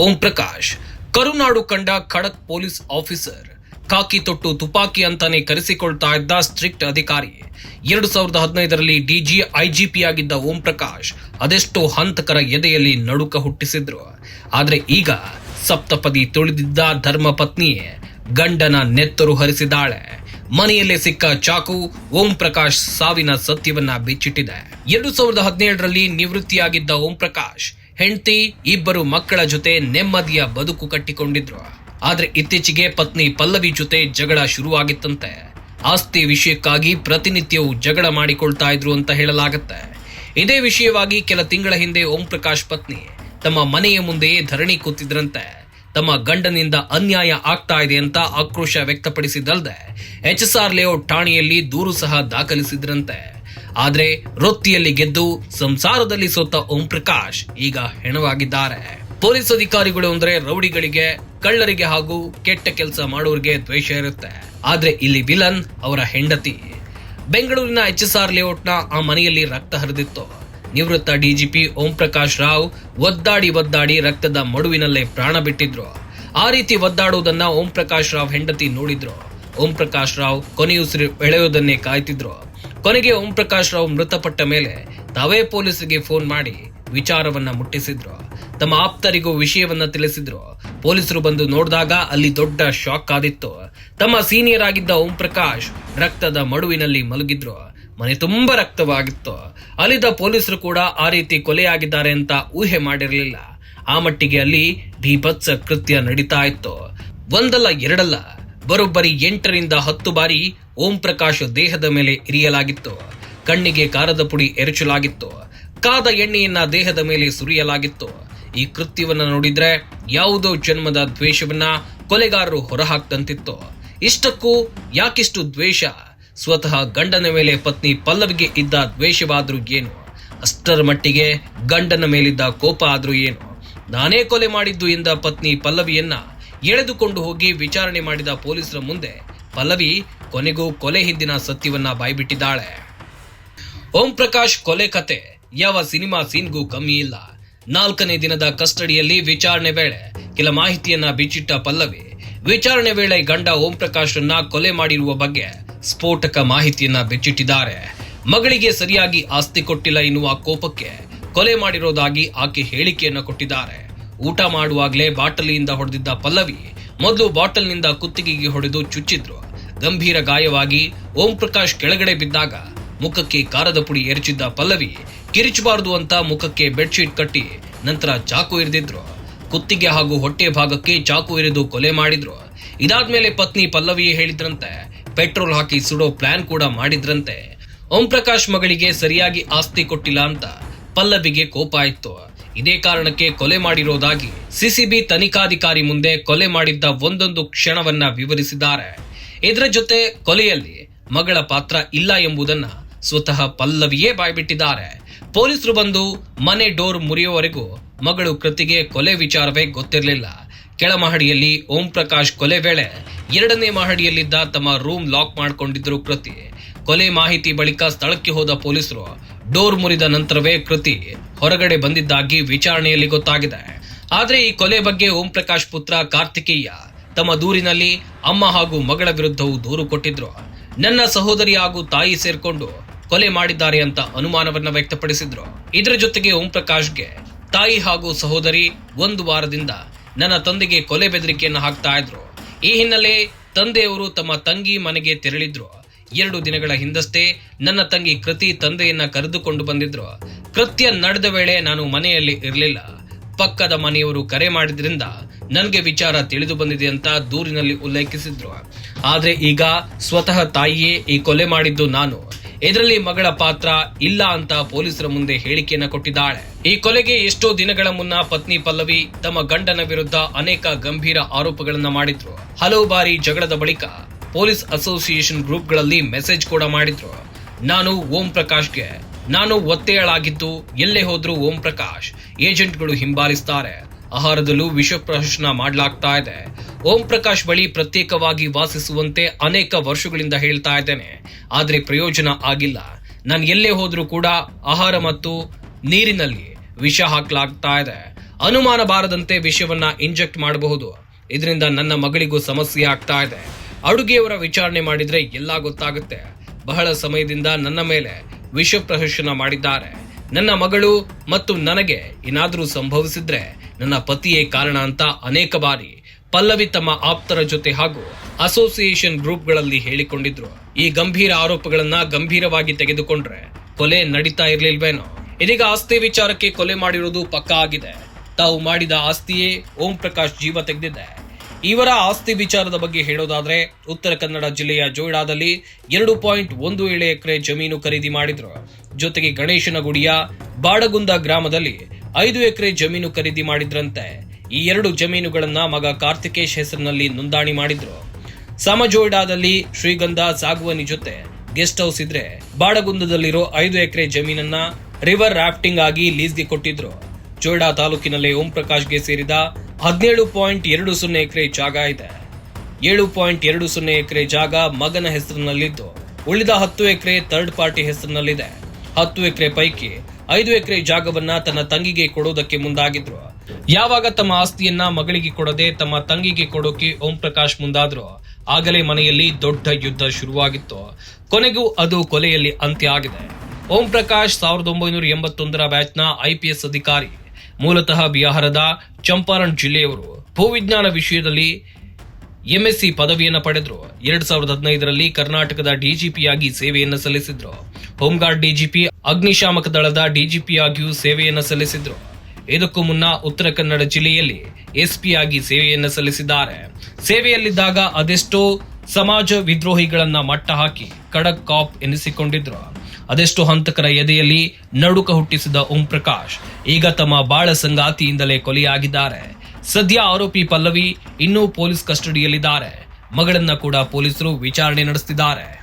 ಓಂ ಪ್ರಕಾಶ್, ಕರುನಾಡು ಕಂಡ ಖಡಕ್ police officer, ಕಾಕಿ ತೊಟ್ಟು ತುಪಾಕಿ ಅಂತಾನೆ ಕರೆಸಿಕೊಳ್ತಾ ಇದ್ದ ಸ್ಟ್ರಿಕ್ಟ್ ಅಧಿಕಾರಿ. ಎರಡು ಸಾವಿರದ ಹದಿನೈದರಲ್ಲಿ ಡಿಜಿ, ಐಜಿಪಿ ಆಗಿದ್ದ ಓಂ ಪ್ರಕಾಶ್ ಅದೆಷ್ಟೋ ಹಂತಕರ ಎದೆಯಲ್ಲಿ ನಡುಕ ಹುಟ್ಟಿಸಿದ್ರು. ಆದ್ರೆ ಈಗ ಸಪ್ತಪದಿ ತುಳಿದಿದ್ದ ಧರ್ಮ ಪತ್ನಿಯೇ ಗಂಡನ ನೆತ್ತರು ಹರಿಸಿದಾಳೆ ಮನೆಯಲ್ಲೇ ಸಿಕ್ಕ ಚಾಕು ಓಂ ಪ್ರಕಾಶ್ ಸಾವಿನ ಸತ್ಯವನ್ನ ಬಿಚ್ಚಿಟ್ಟಿದೆ. ಎರಡು ಸಾವಿರದ ಹದಿನೇಳರಲ್ಲಿ ನಿವೃತ್ತಿಯಾಗಿದ್ದ ಓಂ ಪ್ರಕಾಶ್ ಹೆಂಡತಿ, ಇಬ್ಬರು ಮಕ್ಕಳ ಜೊತೆ ನೆಮ್ಮದಿಯ ಬದುಕು ಕಟ್ಟಿಕೊಂಡಿದ್ರು. ಆದ್ರೆ ಇತ್ತೀಚೆಗೆ ಪತ್ನಿ ಪಲ್ಲವಿ ಜೊತೆ ಜಗಳ ಶುರುವಾಗಿತ್ತಂತೆ. ಆಸ್ತಿ ವಿಷಯಕ್ಕಾಗಿ ಪ್ರತಿನಿತ್ಯವೂ ಜಗಳ ಮಾಡಿಕೊಳ್ತಾ ಇದ್ರು ಅಂತ ಹೇಳಲಾಗತ್ತೆ. ಇದೇ ವಿಷಯವಾಗಿ ಕೆಲ ತಿಂಗಳ ಹಿಂದೆ ಓಂ ಪ್ರಕಾಶ್ ಪತ್ನಿ ತಮ್ಮ ಮನೆಯ ಮುಂದೆಯೇ ಧರಣಿ ಕೂತಿದ್ರಂತೆ. ತಮ್ಮ ಗಂಡನಿಂದ ಅನ್ಯಾಯ ಆಗ್ತಾ ಇದೆ ಅಂತ ಆಕ್ರೋಶ ವ್ಯಕ್ತಪಡಿಸಿದ್ದಲ್ಲದೆ ಎಚ್ ಎಸ್ ಆರ್ ಲೇಔಟ್ ಠಾಣೆಯಲ್ಲಿ ದೂರು ಸಹ ದಾಖಲಿಸಿದ್ರಂತೆ. ಆದ್ರೆ ವೃತ್ತಿಯಲ್ಲಿ ಗೆದ್ದು ಸಂಸಾರದಲ್ಲಿ ಸೋತ ಓಂ ಪ್ರಕಾಶ್ ಈಗ ಹೆಣವಾಗಿದ್ದಾರೆ. ಪೊಲೀಸ್ ಅಧಿಕಾರಿಗಳು ಅಂದ್ರೆ ರೌಡಿಗಳಿಗೆ, ಕಳ್ಳರಿಗೆ ಹಾಗೂ ಕೆಟ್ಟ ಕೆಲಸ ಮಾಡೋರಿಗೆ ದ್ವೇಷ ಇರುತ್ತೆ. ಆದ್ರೆ ಇಲ್ಲಿ ವಿಲನ್ ಅವರ ಹೆಂಡತಿ. ಬೆಂಗಳೂರಿನ ಎಚ್ ಎಸ್ ಆರ್ ಲೇಔಟ್ನ ಆ ಮನೆಯಲ್ಲಿ ರಕ್ತ ಹರಿದಿತ್ತು. ನಿವೃತ್ತ ಡಿಜಿಪಿ ಓಂ ಪ್ರಕಾಶ್ ರಾವ್ ಒದ್ದಾಡಿ ಒದ್ದಾಡಿ ರಕ್ತದ ಮಡುವಿನಲ್ಲೇ ಪ್ರಾಣ ಬಿಟ್ಟಿದ್ರು. ಆ ರೀತಿ ಒದ್ದಾಡುವುದನ್ನ ಓಂ ಪ್ರಕಾಶ್ ರಾವ್ ಹೆಂಡತಿ ನೋಡಿದ್ರು. ಓಂ ಪ್ರಕಾಶ್ ರಾವ್ ಕೊನೆಯುಸಿರು ಎಳೆಯುವುದನ್ನೇ ಕಾಯ್ತಿದ್ರು. ಕೊನೆಗೆ ಓಂ ಪ್ರಕಾಶ್ ರಾವ್ ಮೃತಪಟ್ಟ ಮೇಲೆ ತಾವೇ ಪೊಲೀಸರಿಗೆ ಫೋನ್ ಮಾಡಿ ವಿಚಾರವನ್ನ ಮುಟ್ಟಿಸಿದ್ರು. ತಮ್ಮ ಆಪ್ತರಿಗೂ ವಿಷಯವನ್ನ ತಿಳಿಸಿದ್ರು. ಪೊಲೀಸರು ಬಂದು ನೋಡಿದಾಗ ಅಲ್ಲಿ ದೊಡ್ಡ ಶಾಕ್ ಆದಿತ್ತು. ತಮ್ಮ ಸೀನಿಯರ್ ಆಗಿದ್ದ ಓಂ ಪ್ರಕಾಶ್ ರಕ್ತದ ಮಡುವಿನಲ್ಲಿ ಮಲಗಿದ್ರು. ಮನೆ ತುಂಬಾ ರಕ್ತವಾಗಿತ್ತು. ಅಲ್ಲಿದ್ದ ಪೊಲೀಸರು ಕೂಡ ಆ ರೀತಿ ಕೊಲೆಯಾಗಿದ್ದಾರೆ ಅಂತ ಊಹೆ ಮಾಡಿರಲಿಲ್ಲ. ಆ ಮಟ್ಟಿಗೆ ಅಲ್ಲಿ ಭೀಭತ್ಸ ಕೃತ್ಯ ನಡೀತಾ ಇತ್ತು. ಒಂದಲ್ಲ ಎರಡಲ್ಲ, ಬರೋಬ್ಬರಿ ಎಂಟರಿಂದ ಹತ್ತು ಬಾರಿ ಓಂ ಪ್ರಕಾಶ್ ದೇಹದ ಮೇಲೆ ಇರಿಯಲಾಗಿತ್ತು. ಕಣ್ಣಿಗೆ ಕಾರದ ಪುಡಿ ಎರಚಲಾಗಿತ್ತು. ಕಾದ ಎಣ್ಣೆಯನ್ನ ದೇಹದ ಮೇಲೆ ಸುರಿಯಲಾಗಿತ್ತು. ಈ ಕೃತ್ಯವನ್ನ ನೋಡಿದ್ರೆ ಯಾವುದೋ ಜನ್ಮದ ದ್ವೇಷವನ್ನ ಕೊಲೆಗಾರರು ಹೊರಹಾಕ್ತಂತಿತ್ತು. ಇಷ್ಟಕ್ಕೂ ಯಾಕಿಷ್ಟು ದ್ವೇಷ? ಸ್ವತಃ ಗಂಡನ ಮೇಲೆ ಪತ್ನಿ ಪಲ್ಲವಿಗೆ ಇದ್ದ ದ್ವೇಷವಾದ್ರೂ ಏನು? ಅಷ್ಟರ ಮಟ್ಟಿಗೆ ಗಂಡನ ಮೇಲಿದ್ದ ಕೋಪ ಆದ್ರೂ ಏನು? ನಾನೇ ಕೊಲೆ ಮಾಡಿದ್ದು ಎಂದ ಪತ್ನಿ ಪಲ್ಲವಿಯನ್ನ ಎಳೆದುಕೊಂಡು ಹೋಗಿ ವಿಚಾರಣೆ ಮಾಡಿದ ಪೊಲೀಸರ ಮುಂದೆ ಪಲ್ಲವಿ ಕೊನೆಗೂ ಕೊಲೆ ಹಿಂದಿನ ಸತ್ಯವನ್ನ ಬಾಯ್ಬಿಟ್ಟಿದ್ದಾಳೆ. ಓಂ ಪ್ರಕಾಶ್ ಕೊಲೆ ಕತೆ. ಯಾವ ಸಿನಿಮಾ ಸೀನ್ಗೂ ಕಮ್ಮಿ ಇಲ್ಲ. ನಾಲ್ಕನೇ ದಿನದ ಕಸ್ಟಡಿಯಲ್ಲಿ ವಿಚಾರಣೆ ವೇಳೆ ಕೆಲ ಮಾಹಿತಿಯನ್ನ ಬಿಚ್ಚಿಟ್ಟ ಪಲ್ಲವಿ, ವಿಚಾರಣೆ ವೇಳೆ ಗಂಡ ಓಂ ಪ್ರಕಾಶ್ರನ್ನ ಕೊಲೆ ಮಾಡಿರುವ ಬಗ್ಗೆ ಸ್ಫೋಟಕ ಮಾಹಿತಿಯನ್ನ ಬಿಚ್ಚಿಟ್ಟಿದ್ದಾರೆ. ಮಗಳಿಗೆ ಸರಿಯಾಗಿ ಆಸ್ತಿ ಕೊಟ್ಟಿಲ್ಲ ಎನ್ನುವ ಕೋಪಕ್ಕೆ ಕೊಲೆ ಮಾಡಿರೋದಾಗಿ ಆಕೆ ಹೇಳಿಕೆಯನ್ನ ಕೊಟ್ಟಿದ್ದಾರೆ. ಊಟ ಮಾಡುವಾಗಲೇ ಬಾಟಲಿಯಿಂದ ಹೊಡೆದಿದ್ದ ಪಲ್ಲವಿ ಮೊದಲು ಬಾಟಲ್ನಿಂದ ಕುತ್ತಿಗೆಗೆ ಹೊಡೆದು ಚುಚ್ಚಿದ್ರು. ಗಂಭೀರ ಗಾಯವಾಗಿ ಓಂ ಪ್ರಕಾಶ್ ಕೆಳಗಡೆ ಬಿದ್ದಾಗ ಮುಖಕ್ಕೆ ಕಾರದ ಪುಡಿ ಎರಚಿದ್ದ ಪಲ್ಲವಿ ಕಿರಿಚಬಾರದು ಅಂತ ಮುಖಕ್ಕೆ ಬೆಡ್ಶೀಟ್ ಕಟ್ಟಿ ನಂತರ ಚಾಕು ಇರಿದಿದ್ರು. ಕುತ್ತಿಗೆ ಹಾಗೂ ಹೊಟ್ಟೆ ಭಾಗಕ್ಕೆ ಚಾಕು ಇರಿದು ಕೊಲೆ ಮಾಡಿದ್ರು. ಇದಾದ್ಮೇಲೆ ಪತ್ನಿ ಪಲ್ಲವಿಯೇ ಹೇಳಿದ್ರಂತೆ, ಪೆಟ್ರೋಲ್ ಹಾಕಿ ಸುಡೋ ಪ್ಲಾನ್ ಕೂಡ ಮಾಡಿದ್ರಂತೆ. ಓಂ ಪ್ರಕಾಶ್ ಮಗಳಿಗೆ ಸರಿಯಾಗಿ ಆಸ್ತಿ ಕೊಟ್ಟಿಲ್ಲ ಅಂತ ಪಲ್ಲವಿಗೆ ಕೋಪ ಆಯ್ತು. ಇದೇ ಕಾರಣಕ್ಕೆ ಕೊಲೆ ಮಾಡಿರೋದಾಗಿ ಸಿಸಿಬಿ ತನಿಖಾಧಿಕಾರಿ ಮುಂದೆ ಕೊಲೆ ಮಾಡಿದ್ದ ಒಂದೊಂದು ಕ್ಷಣವನ್ನ ವಿವರಿಸಿದ್ದಾರೆ. ಇದರ ಜೊತೆ ಕೊಲೆಯಲ್ಲಿ ಮಗಳ ಪಾತ್ರ ಇಲ್ಲ ಎಂಬುದನ್ನ ಸ್ವತಃ ಪಲ್ಲವಿಯೇ ಬಾಯ್ಬಿಟ್ಟಿದ್ದಾರೆ. ಪೊಲೀಸರು ಬಂದು ಮನೆ ಡೋರ್ ಮುರಿಯುವವರೆಗೂ ಮಗಳು ಕೃತಿಗೆ ಕೊಲೆ ವಿಚಾರವೇ ಗೊತ್ತಿರಲಿಲ್ಲ. ಕೆಳ ಮಹಡಿಯಲ್ಲಿ ಓಂ ಪ್ರಕಾಶ್ ಕೊಲೆ ವೇಳೆ ಎರಡನೇ ಮಹಡಿಯಲ್ಲಿದ್ದ ತಮ್ಮ ರೂಮ್ ಲಾಕ್ ಮಾಡಿಕೊಂಡಿದ್ರು ಕೃತಿ. ಕೊಲೆ ಮಾಹಿತಿ ಬಳಿಕ ಸ್ಥಳಕ್ಕೆ ಹೋದ ಪೊಲೀಸರು ಡೋರ್ ಮುರಿದ ನಂತರವೇ ಕೃತಿ ಹೊರಗಡೆ ಬಂದಿದ್ದಾಗಿ ವಿಚಾರಣೆಯಲ್ಲಿ ಗೊತ್ತಾಗಿದೆ. ಆದ್ರೆ ಈ ಕೊಲೆ ಬಗ್ಗೆ ಓಂ ಪ್ರಕಾಶ್ ಪುತ್ರ ಕಾರ್ತಿಕೇಯ ತಮ್ಮ ದೂರಿನಲ್ಲಿ ಅಮ್ಮ ಹಾಗೂ ಮಗಳ ವಿರುದ್ಧವೂ ದೂರು ಕೊಟ್ಟಿದ್ರು. ನನ್ನ ಸಹೋದರಿ ಹಾಗೂ ತಾಯಿ ಸೇರ್ಕೊಂಡು ಕೊಲೆ ಮಾಡಿದ್ದಾರೆ ಅಂತ ಅನುಮಾನವನ್ನ ವ್ಯಕ್ತಪಡಿಸಿದ್ರು. ಇದರ ಜೊತೆಗೆ ಓಂ ಪ್ರಕಾಶ್ಗೆ ತಾಯಿ ಹಾಗೂ ಸಹೋದರಿ ಒಂದು ವಾರದಿಂದ ನನ್ನ ತಂದೆಗೆ ಕೊಲೆ ಬೆದರಿಕೆಯನ್ನು ಹಾಕ್ತಾ ಇದ್ರು. ಈ ಹಿನ್ನೆಲೆ ತಂದೆಯವರು ತಮ್ಮ ತಂಗಿ ಮನೆಗೆ ತೆರಳಿದ್ರು. ಎರಡು ದಿನಗಳ ಹಿಂದಷ್ಟೇ ನನ್ನ ತಂಗಿ ಕೃತಿ ತಂದೆಯನ್ನ ಕರೆದುಕೊಂಡು ಬಂದಿದ್ರು. ಕೃತ್ಯ ನಡೆದ ವೇಳೆ ನಾನು ಮನೆಯಲ್ಲಿ ಇರಲಿಲ್ಲ. ಪಕ್ಕದ ಮನೆಯವರು ಕರೆ ಮಾಡಿದ್ರಿಂದ ನನಗೆ ವಿಚಾರ ತಿಳಿದು ಬಂದಿದೆ ಅಂತ ದೂರಿನಲ್ಲಿ ಉಲ್ಲೇಖಿಸಿದ್ರು. ಆದ್ರೆ ಈಗ ಸ್ವತಃ ತಾಯಿಯೇ ಈ ಕೊಲೆ ಮಾಡಿದ್ದು ನಾನು. ಇದರಲ್ಲಿ ಮಗಳ ಪಾತ್ರ ಇಲ್ಲ ಅಂತ ಪೊಲೀಸರ ಮುಂದೆ ಹೇಳಿಕೆಯನ್ನು ಕೊಟ್ಟಿದ್ದಾಳೆ. ಈ ಕೊಲೆಗೆ ಎಷ್ಟೋ ದಿನಗಳ ಮುನ್ನ ಪತ್ನಿ ಪಲ್ಲವಿ ತಮ್ಮ ಗಂಡನ ವಿರುದ್ಧ ಅನೇಕ ಗಂಭೀರ ಆರೋಪಗಳನ್ನ ಮಾಡಿದ್ರು. ಹಲವು ಬಾರಿ ಜಗಳದ ಬಳಿಕ ಪೊಲೀಸ್ ಅಸೋಸಿಯೇಷನ್ ಗ್ರೂಪ್ಗಳಲ್ಲಿ ಮೆಸೇಜ್ ಕೂಡ ಮಾಡಿದ್ರು. ನಾನು ಓಂ ಪ್ರಕಾಶ್ಗೆ, ನಾನು ಒತ್ತೆಯಳಾಗಿದ್ದು ಎಲ್ಲೇ ಹೋದ್ರೂ ಓಂ ಪ್ರಕಾಶ್, ಏಜೆಂಟ್ಗಳು ಹಿಂಬಾಲಿಸ್ತಾರೆ. ಆಹಾರದಲ್ಲೂ ವಿಷ ಪ್ರಶ್ನ ಮಾಡಲಾಗ್ತಾ ಇದೆ. ಓಂ ಪ್ರಕಾಶ್ ಬಳಿ ಪ್ರತ್ಯೇಕವಾಗಿ ವಾಸಿಸುವಂತೆ ಅನೇಕ ವರ್ಷಗಳಿಂದ ಹೇಳ್ತಾ ಇದ್ದೇನೆ. ಆದ್ರೆ ಪ್ರಯೋಜನ ಆಗಿಲ್ಲ. ನಾನು ಎಲ್ಲೇ ಹೋದ್ರೂ ಕೂಡ ಆಹಾರ ಮತ್ತು ನೀರಿನಲ್ಲಿ ವಿಷ ಹಾಕಲಾಗ್ತಾ ಇದೆ. ಅನುಮಾನ ಬಾರದಂತೆ ವಿಷವನ್ನ ಇಂಜೆಕ್ಟ್ ಮಾಡಬಹುದು. ಇದರಿಂದ ನನ್ನ ಮಗಳಿಗೂ ಸಮಸ್ಯೆ ಆಗ್ತಾ ಇದೆ. ಅಡುಗೆಯವರ ವಿಚಾರಣೆ ಮಾಡಿದ್ರೆ ಎಲ್ಲ ಗೊತ್ತಾಗುತ್ತೆ. ಬಹಳ ಸಮಯದಿಂದ ನನ್ನ ಮೇಲೆ ವಿಷ ಪ್ರದರ್ಶನ ಮಾಡಿದ್ದಾರೆ. ನನ್ನ ಮಗಳು ಮತ್ತು ನನಗೆ ಏನಾದರೂ ಸಂಭವಿಸಿದ್ರೆ ನನ್ನ ಪತಿಯೇ ಕಾರಣ ಅಂತ ಅನೇಕ ಬಾರಿ ಪಲ್ಲವಿ ತಮ್ಮ ಆಪ್ತರ ಜೊತೆ ಹಾಗೂ ಅಸೋಸಿಯೇಷನ್ ಗ್ರೂಪ್ಗಳಲ್ಲಿ ಹೇಳಿಕೊಂಡಿದ್ರು. ಈ ಗಂಭೀರ ಆರೋಪಗಳನ್ನ ಗಂಭೀರವಾಗಿ ತೆಗೆದುಕೊಂಡ್ರೆ ಕೊಲೆ ನಡೀತಾ ಇರಲಿಲ್ವೇನೋ? ಇದೀಗ ಆಸ್ತಿ ವಿಚಾರಕ್ಕೆ ಕೊಲೆ ಮಾಡಿರುವುದು ಪಕ್ಕಾ ಆಗಿದೆ. ತಾವು ಮಾಡಿದ ಆಸ್ತಿಯೇ ಓಂ ಪ್ರಕಾಶ್ ಜೀವ ತೆಗೆದಿದೆ. ಇವರ ಆಸ್ತಿ ವಿಚಾರದ ಬಗ್ಗೆ ಹೇಳೋದಾದ್ರೆ ಉತ್ತರ ಕನ್ನಡ ಜಿಲ್ಲೆಯ ಜೋಯಿಡಾದಲ್ಲಿ ಎರಡು ಪಾಯಿಂಟ್ ಒಂದು ಏಳು ಎಕರೆ ಜಮೀನು ಖರೀದಿ ಮಾಡಿದ್ರು. ಜೊತೆಗೆ ಗಣೇಶನ ಗುಡಿಯ ಬಾಡಗುಂದ ಗ್ರಾಮದಲ್ಲಿ ಐದು ಎಕರೆ ಜಮೀನು ಖರೀದಿ ಮಾಡಿದ್ರಂತೆ. ಈ ಎರಡು ಜಮೀನುಗಳನ್ನ ಮಗ ಕಾರ್ತಿಕೇಶ್ ಹೆಸರಿನಲ್ಲಿ ನೋಂದಣಿ ಮಾಡಿದ್ರು. ಸಮಜೋಯಿಡಾದಲ್ಲಿ ಶ್ರೀಗಂಧ ಸಾಗುವನಿ ಜೊತೆ ಗೆಸ್ಟ್ ಹೌಸ್ ಇದ್ರೆ ಬಾಡಗುಂದದಲ್ಲಿರೋ ಐದು ಎಕರೆ ಜಮೀನನ್ನ ರಿವರ್ ರಾಫ್ಟಿಂಗ್ ಆಗಿ ಲೀಸ್ಗೆ ಕೊಟ್ಟಿದ್ರು. ಜೋಯಿಡಾ ತಾಲೂಕಿನಲ್ಲಿ ಓಂ ಪ್ರಕಾಶ್ಗೆ ಸೇರಿದ ಹದಿನೇಳು ಪಾಯಿಂಟ್ ಎರಡು ಸೊನ್ನೆ ಎಕರೆ ಜಾಗ ಇದೆ. ಏಳು ಪಾಯಿಂಟ್ ಎರಡು ಸೊನ್ನೆ ಎಕರೆ ಜಾಗ ಮಗನ ಹೆಸರಿನಲ್ಲಿದ್ದು. ಉಳಿದ ಹತ್ತು ಎಕರೆ ಥರ್ಡ್ ಪಾರ್ಟಿ ಹೆಸರಿನಲ್ಲಿದೆ. ಹತ್ತು ಎಕರೆ ಪೈಕಿ ಐದು ಎಕರೆ ಜಾಗವನ್ನ ತನ್ನ ತಂಗಿಗೆ ಕೊಡೋದಕ್ಕೆ ಮುಂದಾಗಿದ್ರು. ಯಾವಾಗ ತಮ್ಮ ಆಸ್ತಿಯನ್ನ ಮಗಳಿಗೆ ಕೊಡದೆ ತಮ್ಮ ತಂಗಿಗೆ ಕೊಡೋಕೆ ಓಂ ಪ್ರಕಾಶ್ ಮುಂದಾದ್ರು. ಆಗಲೇ ಮನೆಯಲ್ಲಿ ದೊಡ್ಡ ಯುದ್ಧ ಶುರುವಾಗಿತ್ತು. ಕೊನೆಗೂ ಅದು ಕೊಲೆಯಲ್ಲಿ ಅಂತ್ಯ ಆಗಿದೆ. ಓಂ ಪ್ರಕಾಶ್ ಸಾವಿರದ ಒಂಬೈನೂರ ಎಂಬತ್ತೊಂದರ ಬ್ಯಾಚ್ನ ಐಪಿಎಸ್ ಅಧಿಕಾರಿ ಮೂಲತಃ ಬಿಹಾರದ ಚಂಪಾರಣ್ ಜಿಲ್ಲೆಯವರು ಭೂವಿಜ್ಞಾನ ವಿಷಯದಲ್ಲಿ ಎಂಎಸ್ಸಿ ಪದವಿಯನ್ನು ಪಡೆದರು. ಎರಡ್ ಸಾವಿರದ ಹದಿನೈದರಲ್ಲಿ ಕರ್ನಾಟಕದ ಡಿಜಿಪಿಯಾಗಿ ಸೇವೆಯನ್ನು ಸಲ್ಲಿಸಿದ್ರು. ಹೋಮ್ಗಾರ್ಡ್ ಡಿಜಿಪಿ, ಅಗ್ನಿಶಾಮಕ ದಳದ ಡಿಜಿಪಿಯಾಗಿಯೂ ಸೇವೆಯನ್ನು ಸಲ್ಲಿಸಿದ್ರು. ಇದಕ್ಕೂ ಮುನ್ನ ಉತ್ತರ ಕನ್ನಡ ಜಿಲ್ಲೆಯಲ್ಲಿ ಎಸ್ಪಿಯಾಗಿ ಸೇವೆಯನ್ನು ಸಲ್ಲಿಸಿದ್ದಾರೆ. ಸೇವೆಯಲ್ಲಿದ್ದಾಗ ಅದೆಷ್ಟೋ ಸಮಾಜ ವಿದ್ರೋಹಿಗಳನ್ನ ಮಟ್ಟ ಹಾಕಿ ಖಡಕ್ ಕಾಪ್ ಎನಿಸಿಕೊಂಡಿದ್ರು. ಅದೆಷ್ಟೋ ಹಂತಕರ ಎದೆಯಲ್ಲಿ ನಡುಕ ಹುಟ್ಟಿಸಿದ ಓಂ ಪ್ರಕಾಶ್ ಈಗ ತಮ್ಮ ಬಾಳ ಸಂಗಾತಿಯಿಂದಲೇ ಕೊಲೆಯಾಗಿದ್ದಾರೆ. ಸದ್ಯ ಆರೋಪಿ ಪಲ್ಲವಿ ಇನ್ನೂ ಪೊಲೀಸ್ ಕಸ್ಟಡಿಯಲ್ಲಿದ್ದಾರೆ. ಮಗಳನ್ನ ಕೂಡ ಪೊಲೀಸರು ವಿಚಾರಣೆ ನಡೆಸುತ್ತಿದ್ದಾರೆ